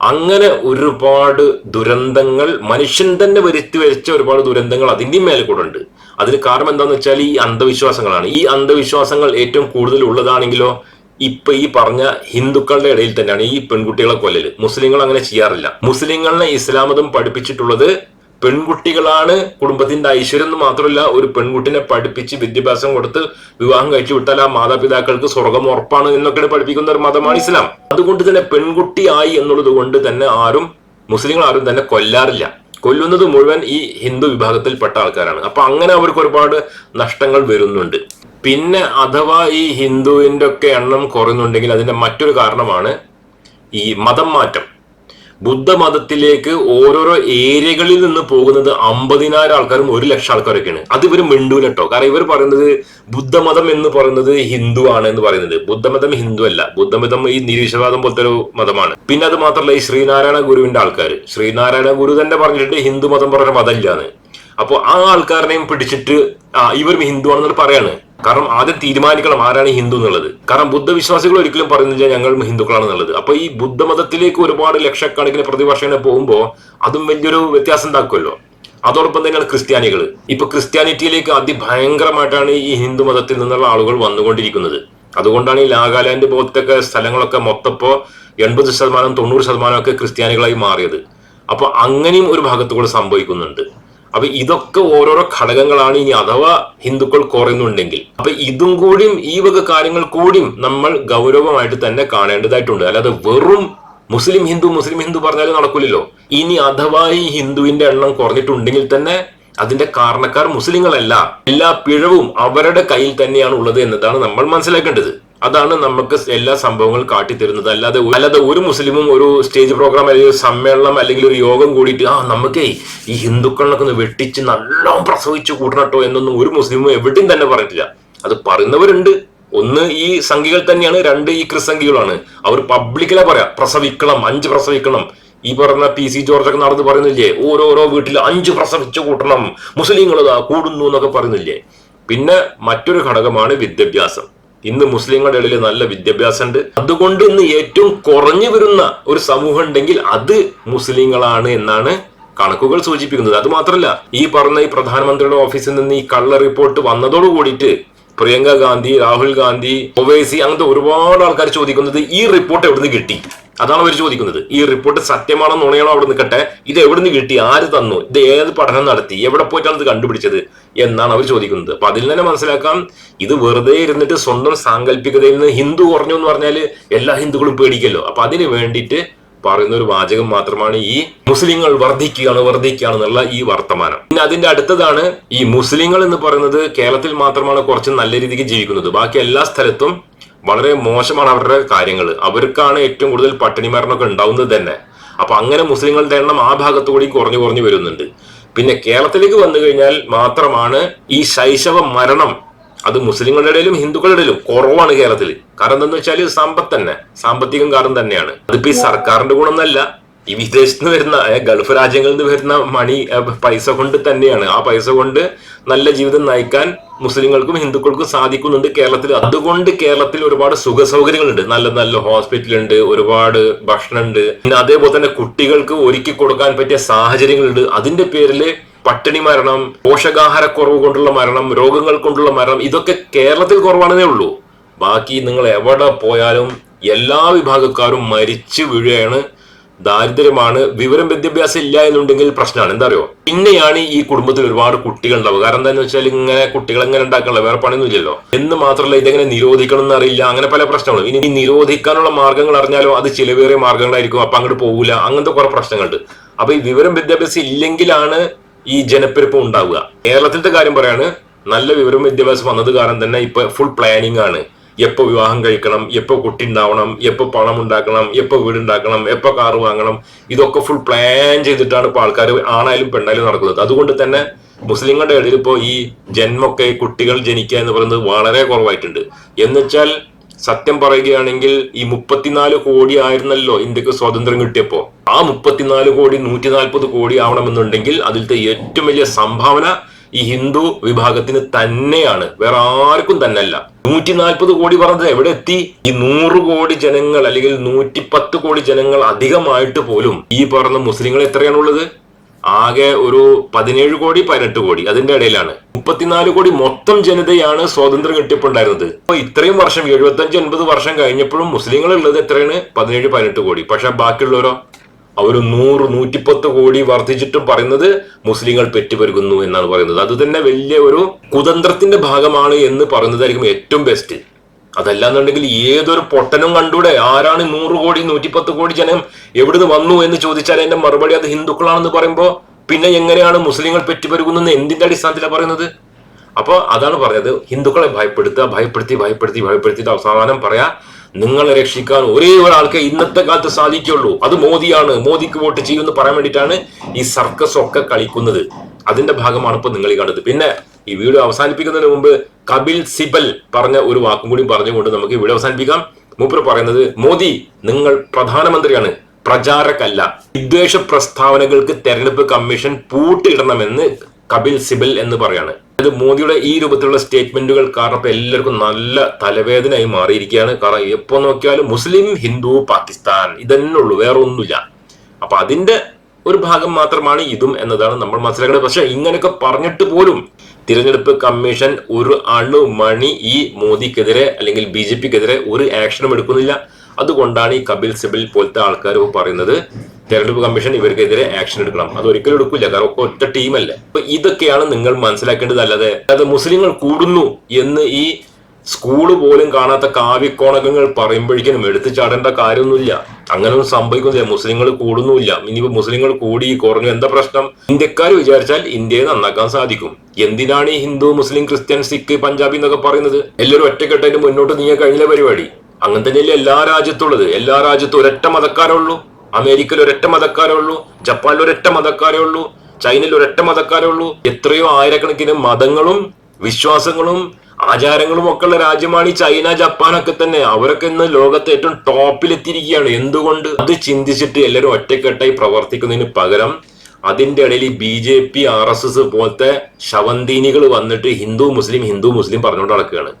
അങ്ങനെ ഒരുപാട് ദുരന്തങ്ങൾ മനുഷ്യൻ തന്നെ വരുത്തി വരച്ച ഒരുപാട് ദുരന്തങ്ങൾ അതിന്റെയും മേലെ കൂടെ ഉണ്ട്. അതിന് കാരണം എന്താണെന്ന് വെച്ചാൽ ഈ അന്ധവിശ്വാസങ്ങളാണ്. ഈ അന്ധവിശ്വാസങ്ങൾ ഏറ്റവും കൂടുതൽ ഉള്ളതാണെങ്കിലോ ഇപ്പൊ ഈ പറഞ്ഞ ഹിന്ദുക്കളുടെ ഇടയിൽ തന്നെയാണ് ഈ പെൺകുട്ടികളെ കൊല്ലല്. മുസ്ലിങ്ങൾ അങ്ങനെ ചെയ്യാറില്ല. മുസ്ലിങ്ങളെ ഇസ്ലാമതം പഠിപ്പിച്ചിട്ടുള്ളത് പെൺകുട്ടികളാണ് കുടുംബത്തിന്റെ ഐശ്വര്യം എന്ന് മാത്രമല്ല ഒരു പെൺകുട്ടിനെ പഠിപ്പിച്ച് വിദ്യാഭ്യാസം കൊടുത്ത് വിവാഹം കഴിച്ചു വിട്ടാൽ ആ മാതാപിതാക്കൾക്ക് സ്വർഗം ഉറപ്പാണ് എന്നൊക്കെ പഠിപ്പിക്കുന്ന ഒരു മതമാണ് ഇസ്ലാം. അതുകൊണ്ട് തന്നെ പെൺകുട്ടിയായി എന്നുള്ളത് കൊണ്ട് തന്നെ ആരും മുസ്ലിങ്ങൾ ആരും തന്നെ കൊല്ലാറില്ല. കൊല്ലുന്നത് മുഴുവൻ ഈ ഹിന്ദു വിഭാഗത്തിൽപ്പെട്ട ആൾക്കാരാണ്. അപ്പൊ അങ്ങനെ അവർക്ക് ഒരുപാട് നഷ്ടങ്ങൾ വരുന്നുണ്ട്. പിന്നെ അഥവാ ഈ ഹിന്ദുവിന്റെ ഒക്കെ എണ്ണം കുറയുന്നുണ്ടെങ്കിൽ അതിന്റെ മറ്റൊരു കാരണമാണ് ഈ മതം മാറ്റം. ബുദ്ധമതത്തിലേക്ക് ഓരോരോ ഏരിയകളിൽ നിന്ന് പോകുന്നത് അമ്പതിനായിരം ആൾക്കാരും ഒരു ലക്ഷം ആൾക്കാരൊക്കെയാണ്. അത് ഇവർ മിണ്ടൂല കേട്ടോ കാരണം ഇവർ പറയുന്നത് ബുദ്ധമതം എന്ന് പറയുന്നത് ഹിന്ദു ആണ് എന്ന് പറയുന്നത്. ബുദ്ധമതം ഹിന്ദു അല്ല. ബുദ്ധമതം ഈ നിരീശ്വരവാദം പോലത്തെ ഒരു മതമാണ്. പിന്നെ അത് മാത്രമല്ല ഈ ശ്രീനാരായണ ഗുരുവിന്റെ ആൾക്കാർ ശ്രീനാരായണ ഗുരു തന്നെ പറഞ്ഞിട്ടുണ്ട് ഹിന്ദു മതം പറഞ്ഞ മതമില്ലാന്ന് അപ്പോൾ ആ ആൾക്കാരനെയും പിടിച്ചിട്ട് ആ ഇവർ ഹിന്ദു ആണെന്നൊരു പറയാണ്. കാരണം ആദ്യം തീരുമാനിക്കണം ആരാണ് ഹിന്ദു എന്നുള്ളത്. കാരണം ബുദ്ധവിശ്വാസികൾ ഒരിക്കലും പറയുന്നില്ല ഞങ്ങൾ ഹിന്ദുക്കളാണെന്നുള്ളത് അപ്പൊ ഈ ബുദ്ധമതത്തിലേക്ക് ഒരുപാട് ലക്ഷക്കണക്കിന് പ്രതിവർഷം പോകുമ്പോൾ അതും വലിയൊരു വ്യത്യാസം ഉണ്ടാക്കുമല്ലോ. അതോടൊപ്പം തന്നെയാണ് ക്രിസ്ത്യാനികൾ. ഇപ്പൊ ക്രിസ്ത്യാനിറ്റിയിലേക്ക് അതിഭയങ്കരമായിട്ടാണ് ഈ ഹിന്ദു മതത്തിൽ നിന്നുള്ള ആളുകൾ വന്നുകൊണ്ടിരിക്കുന്നത്. അതുകൊണ്ടാണ് ഈ നാഗാലാൻഡ് പോലത്തെ സ്ഥലങ്ങളൊക്കെ മൊത്തപ്പോ എൺപത് ശതമാനം തൊണ്ണൂറ് ശതമാനം ഒക്കെ ക്രിസ്ത്യാനികളായി മാറിയത്. അപ്പൊ അങ്ങനെയും ഒരു ഭാഗത്തുകൂടെ സംഭവിക്കുന്നുണ്ട്. അപ്പൊ ഇതൊക്കെ ഓരോരോ ഘടകങ്ങളാണ് ഇനി അഥവാ ഹിന്ദുക്കൾ കുറയുന്നുണ്ടെങ്കിൽ. അപ്പൊ ഇതും കൂടിയും ഈ വക കാര്യങ്ങൾ കൂടിയും നമ്മൾ ഗൗരവമായിട്ട് തന്നെ കാണേണ്ടതായിട്ടുണ്ട്. അല്ലാതെ വെറും മുസ്ലിം ഹിന്ദു മുസ്ലിം ഹിന്ദു പറഞ്ഞാലും നടക്കില്ലല്ലോ ഇനി അഥവാ ഈ ഹിന്ദുവിന്റെ എണ്ണം കുറഞ്ഞിട്ടുണ്ടെങ്കിൽ തന്നെ അതിന്റെ കാരണക്കാർ മുസ്ലിങ്ങളല്ല. എല്ലാ പിഴവും അവരുടെ കയ്യിൽ തന്നെയാണ് ഉള്ളത് എന്നതാണ് നമ്മൾ മനസ്സിലാക്കേണ്ടത്. അതാണ് നമുക്ക് എല്ലാ സംഭവങ്ങളും കാട്ടിത്തരുന്നത്. അല്ലാതെ അല്ലാതെ ഒരു മുസ്ലിമും ഒരു സ്റ്റേജ് പ്രോഗ്രാം അല്ലെങ്കിൽ ഒരു സമ്മേളനം അല്ലെങ്കിൽ ഒരു യോഗം കൂടിയിട്ട് ആ നമുക്കേ ഈ ഹിന്ദുക്കളിനൊക്കെ ഒന്ന് വെട്ടിച്ച് നല്ലോണം പ്രസവിച്ചു കൂട്ടണട്ടോ എന്നൊന്നും ഒരു മുസ്ലിമും എവിടെയും തന്നെ പറഞ്ഞിട്ടില്ല. അത് പറയുന്നവരുണ്ട്. ഒന്ന് ഈ സംഖ്യകൾ തന്നെയാണ് രണ്ട് ഈ ക്രിസംഖ്യകളാണ് അവർ പബ്ലിക്കിലെ പറയാം പ്രസവിക്കണം അഞ്ച് പ്രസവിക്കണം. ഈ പറഞ്ഞ പി സി ജോർജ് ഒക്കെ നടന്ന് പറയുന്നില്ലേ ഓരോരോ വീട്ടിൽ അഞ്ച് പ്രസവിച്ചു കൂട്ടണം മുസ്ലിങ്ങൾ കൂടുന്നു എന്നൊക്കെ പറയുന്നില്ലേ. പിന്നെ മറ്റൊരു ഘടകമാണ് വിദ്യാഭ്യാസം. ഇന്ന് മുസ്ലിങ്ങളുടെ ഇടയിൽ നല്ല വിദ്യാഭ്യാസം ഉണ്ട് അതുകൊണ്ട് ഇന്ന് ഏറ്റവും കുറഞ്ഞു വരുന്ന ഒരു സമൂഹം ഉണ്ടെങ്കിൽ അത് മുസ്ലിങ്ങളാണ് എന്നാണ് കണക്കുകൾ സൂചിപ്പിക്കുന്നത്. അത് മാത്രമല്ല ഈ പറഞ്ഞ ഈ പ്രധാനമന്ത്രിയുടെ ഓഫീസിൽ നിന്ന് ഈ കള്ള റിപ്പോർട്ട് വന്നതോട് കൂടിയിട്ട് പ്രിയങ്ക ഗാന്ധി രാഹുൽ ഗാന്ധി ഒവൈസി അങ്ങനത്തെ ഒരുപാട് ആൾക്കാർ ചോദിക്കുന്നത് ഈ റിപ്പോർട്ട് എവിടുന്ന് കിട്ടി? അതാണ് അവർ ചോദിക്കുന്നത്. ഈ റിപ്പോർട്ട് സത്യമാണോ നുണയാണോ അവിടെ നിൽക്കട്ടെ? ഇത് എവിടുന്ന് കിട്ടി? ആര് തന്നു? ഇത് ഏത് പഠനം നടത്തി? എവിടെ പോയിട്ടാണ് ഇത് കണ്ടുപിടിച്ചത്? എന്നാണ് അവർ ചോദിക്കുന്നത്. അപ്പൊ അതിൽ തന്നെ മനസ്സിലാക്കാം ഇത് വെറുതെ ഇരുന്നിട്ട് സ്വന്തം സാങ്കല്പികതയിൽ നിന്ന് ഹിന്ദു കുറഞ്ഞു എന്ന് പറഞ്ഞാൽ എല്ലാ ഹിന്ദുക്കളും പേടിക്കല്ലോ. അപ്പൊ അതിന് വേണ്ടിയിട്ട് പറയുന്ന ഒരു വാചകം മാത്രമാണ് ഈ മുസ്ലിങ്ങൾ വർദ്ധിക്കുകയാണ് വർദ്ധിക്കുകയാണ് എന്നുള്ള ഈ വർത്തമാനം. പിന്നെ അതിന്റെ അടുത്തതാണ് ഈ മുസ്ലിങ്ങൾ എന്ന് പറയുന്നത് കേരളത്തിൽ മാത്രമാണ് കുറച്ച് നല്ല രീതിക്ക് ജീവിക്കുന്നത്. ബാക്കി എല്ലാ സ്ഥലത്തും വളരെ മോശമാണ് അവരുടെ കാര്യങ്ങൾ. അവർക്കാണ് ഏറ്റവും കൂടുതൽ പട്ടിണി മരണമൊക്കെ ഉണ്ടാവുന്നത് തന്നെ. അപ്പൊ അങ്ങനെ മുസ്ലിങ്ങളുടെ എണ്ണം ആ ഭാഗത്തുകൂടി കുറഞ്ഞു കുറഞ്ഞു വരുന്നുണ്ട്. പിന്നെ കേരളത്തിലേക്ക് വന്നു കഴിഞ്ഞാൽ മാത്രമാണ് ഈ ശൈശവ മരണം. അത് മുസ്ലിങ്ങളുടെ ഇടയിലും ഹിന്ദുക്കളുടെ ഇടയിലും കുറവാണ് കേരളത്തിൽ. കാരണം എന്താന്ന് വെച്ചാൽ സമ്പത്ത് തന്നെ. സാമ്പത്തികം കാരണം തന്നെയാണ്. അതിപ്പോ ഈ സർക്കാരിന്റെ ഗുണമൊന്നല്ല. ഈ വിദേശത്ത് നിന്ന് വരുന്ന ഗൾഫ് രാജ്യങ്ങളിൽ നിന്ന് വരുന്ന മണി പൈസ കൊണ്ട് തന്നെയാണ്. ആ പൈസ കൊണ്ട് നല്ല ജീവിതം നയിക്കാൻ മുസ്ലിങ്ങൾക്കും ഹിന്ദുക്കൾക്കും സാധിക്കുന്നുണ്ട് കേരളത്തിൽ. അതുകൊണ്ട് കേരളത്തിൽ ഒരുപാട് സുഖ സൗകര്യങ്ങളുണ്ട് നല്ല നല്ല ഹോസ്പിറ്റലുണ്ട് ഒരുപാട് ഭക്ഷണമുണ്ട്. പിന്നെ അതേപോലെ തന്നെ കുട്ടികൾക്ക് ഒരുക്കി കൊടുക്കാൻ പറ്റിയ സാഹചര്യങ്ങളുണ്ട്. അതിന്റെ പേരിൽ പട്ടിണി മരണം പോഷകാഹാരക്കുറവ് കൊണ്ടുള്ള മരണം രോഗങ്ങൾ കൊണ്ടുള്ള മരണം ഇതൊക്കെ കേരളത്തിൽ കുറവാണെന്നേ ഉള്ളൂ. ബാക്കി നിങ്ങൾ എവിടെ പോയാലും എല്ലാ വിഭാഗക്കാരും മരിച്ചു വീഴുകയാണ്. ദാരിദ്ര്യമാണ്. വിവരം വിദ്യാഭ്യാസം ഇല്ല എന്നുണ്ടെങ്കിൽ പ്രശ്നമാണ്. എന്താ അറിയോ പിന്നെയാണ് ഈ കുടുംബത്തിൽ ഒരുപാട് കുട്ടികൾ ഉണ്ടാവുക കാരണം എന്താണെന്ന് വെച്ചാൽ ഇങ്ങനെ കുട്ടികൾ എങ്ങനെ ഉണ്ടാക്കണല്ലോ വേറെ പണിയൊന്നും ഇല്ലല്ലോ. എന്ന് മാത്രമല്ല ഇതെങ്ങനെ നിരോധിക്കണം എന്നറിയില്ല അങ്ങനെ പല പ്രശ്നങ്ങളും. ഇനി നിരോധിക്കാനുള്ള മാർഗങ്ങൾ അറിഞ്ഞാലോ അത് ചിലവേറിയ മാർഗങ്ങളായിരിക്കും. അപ്പൊ അങ്ങോട്ട് പോകില്ല അങ്ങനത്തെ കുറെ പ്രശ്നങ്ങളുണ്ട്. അപ്പൊ ഈ വിവരം വിദ്യാഭ്യാസം ഇല്ലെങ്കിലാണ് ഈ ജനപ്പെരുപ്പം ഉണ്ടാവുക. കേരളത്തിലത്തെ കാര്യം പറയാണ്. നല്ല വിവരം വിദ്യാഭ്യാസം വന്നത് കാരണം തന്നെ ഇപ്പൊ ഫുൾ പ്ലാനിങ് ആണ്. എപ്പോ വിവാഹം കഴിക്കണം എപ്പോൾ കുട്ടി ഉണ്ടാവണം എപ്പോൾ പണം ഉണ്ടാക്കണം എപ്പോ വീടുണ്ടാക്കണം എപ്പോൾ കാറ് വാങ്ങണം ഇതൊക്കെ ഫുൾ പ്ലാൻ ചെയ്തിട്ടാണ് ഇപ്പോൾ ആൾക്കാർ ആണായാലും പെണ്ണായാലും നടക്കുന്നത്. അതുകൊണ്ട് തന്നെ മുസ്ലിങ്ങളുടെ ഇടയിൽ ഇപ്പോൾ ഈ ജന്മൊക്കെ കുട്ടികൾ ജനിക്കുക എന്ന് പറയുന്നത് വളരെ കുറവായിട്ടുണ്ട്. എന്നുവെച്ചാൽ സത്യം പറയുകയാണെങ്കിൽ ഈ മുപ്പത്തിനാല് കോടി ആയിരുന്നല്ലോ ഇന്ത്യയ്ക്ക് സ്വാതന്ത്ര്യം കിട്ടിയപ്പോൾ ആ മുപ്പത്തിനാല് കോടി നൂറ്റി നാൽപ്പത് കോടി ആവണമെന്നുണ്ടെങ്കിൽ അതിലത്തെ ഏറ്റവും വലിയ സംഭാവന ഈ ഹിന്ദു വിഭാഗത്തിന് തന്നെയാണ് വേറെ ആർക്കും തന്നെയല്ല. നൂറ്റി നാൽപ്പത് കോടി പറഞ്ഞത് എവിടെ എത്തി? ഈ നൂറ് കോടി ജനങ്ങൾ അല്ലെങ്കിൽ നൂറ്റിപ്പത്ത് കോടി ജനങ്ങൾ അധികമായിട്ട് പോലും ഈ പറഞ്ഞ മുസ്ലിങ്ങൾ എത്രയാണുള്ളത് ആകെ ഒരു പതിനേഴ് കോടി പതിനെട്ട് കോടി അതിന്റെ ഇടയിലാണ്. മുപ്പത്തിനാല് കോടി മൊത്തം ജനതയാണ് സ്വാതന്ത്ര്യം കിട്ടിയപ്പോൾ ഉണ്ടായിരുന്നത് അപ്പൊ ഇത്രയും വർഷം എഴുപത്തഞ്ച് എൺപത് വർഷം കഴിഞ്ഞപ്പോഴും മുസ്ലിങ്ങൾ ഉള്ളത് എത്രയാണ്? പതിനേഴ് പതിനെട്ട് കോടി. പക്ഷെ ബാക്കിയുള്ളവരോ? അവർ നൂറ് നൂറ്റിപ്പത്ത് കോടി വർദ്ധിച്ചിട്ടും പറയുന്നത് മുസ്ലിങ്ങൾ പെറ്റുപെരുകുന്നു എന്നാണ് പറയുന്നത്. അത് തന്നെ വലിയ ഒരു കുതന്ത്രത്തിന്റെ ഭാഗമാണ് എന്ന് പറയുന്നതായിരിക്കും ഏറ്റവും ബെസ്റ്റ് അതല്ലാന്നുണ്ടെങ്കിൽ ഏതൊരു പൊട്ടനും കണ്ടൂടെ ആരാണ് നൂറ് കോടി നൂറ്റിപ്പത്ത് കോടി ജനം എവിടുന്ന് വന്നു എന്ന് ചോദിച്ചാൽ എന്റെ മറുപടി അത് ഹിന്ദുക്കളാണെന്ന് പറയുമ്പോൾ പിന്നെ എങ്ങനെയാണ് മുസ്ലിങ്ങൾ പെറ്റുപെരുകുന്നത് എന്തിന്റെ അടിസ്ഥാനത്തിലാണ് പറയുന്നത്? അപ്പോൾ അതാണ് പറഞ്ഞത്. ഹിന്ദുക്കളെ ഭയപ്പെടുത്തുക ഭയപ്പെടുത്തി ഭയപ്പെടുത്തി ഭയപ്പെടുത്തിയിട്ട് അവസാനം പറയാ നിങ്ങളെ രക്ഷിക്കാൻ ഒരേ ഒരാൾക്ക് ഇന്നത്തെ കാലത്ത് സാധിക്കുള്ളൂ അത് മോദിയാണ്. മോദിക്ക് വോട്ട് ചെയ്യുമെന്ന് പറയാൻ വേണ്ടിയിട്ടാണ് ഈ സർക്കസ് ഒക്കെ കളിക്കുന്നത്. അതിന്റെ ഭാഗമാണ് ഇപ്പൊ നിങ്ങൾ ഈ കണ്ടത് പിന്നെ ഈ വീഡിയോ അവസാനിപ്പിക്കുന്നതിന് മുമ്പ് കപിൽ സിബൽ പറഞ്ഞ ഒരു വാക്കും കൂടി പറഞ്ഞുകൊണ്ട് നമുക്ക് ഈ വീഡിയോ അവസാനിപ്പിക്കാം. മൂപ്പർ പറയുന്നത് മോദി നിങ്ങൾ പ്രധാനമന്ത്രിയാണ്. പ്രചാരകല്ല. വിദ്വേഷ പ്രസ്താവനകൾക്ക് തെരഞ്ഞെടുപ്പ് കമ്മീഷൻ പൂട്ടിയിടണമെന്ന് കപിൽ സിബൽ എന്ന് പറയാണ്. അത് മോദിയുടെ ഈ രൂപത്തിലുള്ള സ്റ്റേറ്റ്മെന്റുകൾ കാരണം ഇപ്പൊ എല്ലാവർക്കും നല്ല തലവേദനയായി മാറിയിരിക്കുകയാണ്. കാരണം എപ്പോ നോക്കിയാലും മുസ്ലിം ഹിന്ദു പാകിസ്ഥാൻ ഇതന്നെ ഉള്ളൂ വേറെ ഒന്നുമില്ല അപ്പൊ അതിന്റെ ഒരു ഭാഗം മാത്രമാണ് ഇതും എന്നതാണ് നമ്മൾ മനസ്സിലാക്കേണ്ടത്. പക്ഷെ ഇങ്ങനെയൊക്കെ പറഞ്ഞിട്ട് പോലും തിരഞ്ഞെടുപ്പ് കമ്മീഷൻ ഒരു അണുമണി ഈ മോദിക്കെതിരെ അല്ലെങ്കിൽ ബി ജെ പിക്കെതിരെ ഒരു ആക്ഷനും എടുക്കുന്നില്ല. അതുകൊണ്ടാണ് ഈ കപിൽ സിബിൽ പോലത്തെ ആൾക്കാർ പറയുന്നത് തെരഞ്ഞെടുപ്പ് കമ്മീഷൻ ഇവർക്കെതിരെ ആക്ഷൻ എടുക്കണം. അത് ഒരിക്കലും എടുക്കില്ല. കാരണം ഒക്കെ ഒറ്റ ടീമല്ലേ അപ്പൊ ഇതൊക്കെയാണ് നിങ്ങൾ മനസ്സിലാക്കേണ്ടത് അല്ലാതെ അത് മുസ്ലിങ്ങൾ കൂടുന്നു എന്ന് ഈ സ്കൂൾ പോലും കാണാത്ത കാവ്യക്കോണകങ്ങൾ പറയുമ്പോഴേക്കും എടുത്തു ചാടേണ്ട കാര്യമൊന്നുമില്ല. അങ്ങനെ ഒന്നും സംഭവിക്കുന്നില്ല. മുസ്ലിങ്ങൾ കൂടുന്നുമില്ല. ഇനിയിപ്പോ മുസ്ലിങ്ങൾ കൂടി കുറഞ്ഞു എന്താ പ്രശ്നം? ഇന്ത്യക്കാർ വിചാരിച്ചാൽ ഇന്ത്യയെ നന്നാക്കാൻ സാധിക്കും. എന്തിനാണ് ഈ ഹിന്ദു മുസ്ലിം ക്രിസ്ത്യൻ സിഖ് പഞ്ചാബി എന്നൊക്കെ പറയുന്നത്? എല്ലാവരും ഒറ്റക്കെട്ടായിട്ട് മുന്നോട്ട് നീങ്ങാൻ കഴിഞ്ഞ പരിപാടി? അങ്ങനെ തന്നെയല്ലേ എല്ലാ രാജ്യത്തുള്ളത്? എല്ലാ രാജ്യത്തും ഒരൊറ്റ മതക്കാരേ ഉള്ളൂ. അമേരിക്കയിൽ ഒരൊറ്റ മതക്കാരേ ഉള്ളൂ. ജപ്പാനിൽ ഒരൊറ്റ മതക്കാരേ ഉള്ളൂ. ചൈനയിൽ ഒരൊറ്റ മതക്കാരേ ഉള്ളൂ. എത്രയോ ആയിരക്കണക്കിന് മതങ്ങളും വിശ്വാസങ്ങളും ആചാരങ്ങളും ഒക്കെ ഉള്ള രാജ്യമാണ് ഈ ചൈന ജപ്പാനൊക്കെ തന്നെ. അവരൊക്കെ ഇന്ന് ലോകത്തെ ഏറ്റവും ടോപ്പിലെത്തിയിരിക്കുകയാണ്. എന്തുകൊണ്ട്? അത് ചിന്തിച്ചിട്ട് എല്ലാവരും ഒറ്റക്കെട്ടായി പ്രവർത്തിക്കുന്നതിന് പകരം അതിന്റെ ഇടയിൽ B J P R S S പോലത്തെ ശവന്തീനികൾ വന്നിട്ട് ഹിന്ദു മുസ്ലിം ഹിന്ദു മുസ്ലിം പറഞ്ഞുകൊണ്ട് നടക്കുകയാണ്.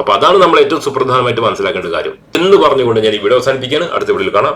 അപ്പൊ അതാണ് നമ്മൾ ഏറ്റവും സുപ്രധാനമായിട്ട് മനസ്സിലാക്കേണ്ട കാര്യം എന്ന് പറഞ്ഞുകൊണ്ട് ഞാൻ ഈ വീഡിയോ അവസാനിപ്പിക്കുകയാണ്. അടുത്ത വീഡിയോയിൽ കാണാം.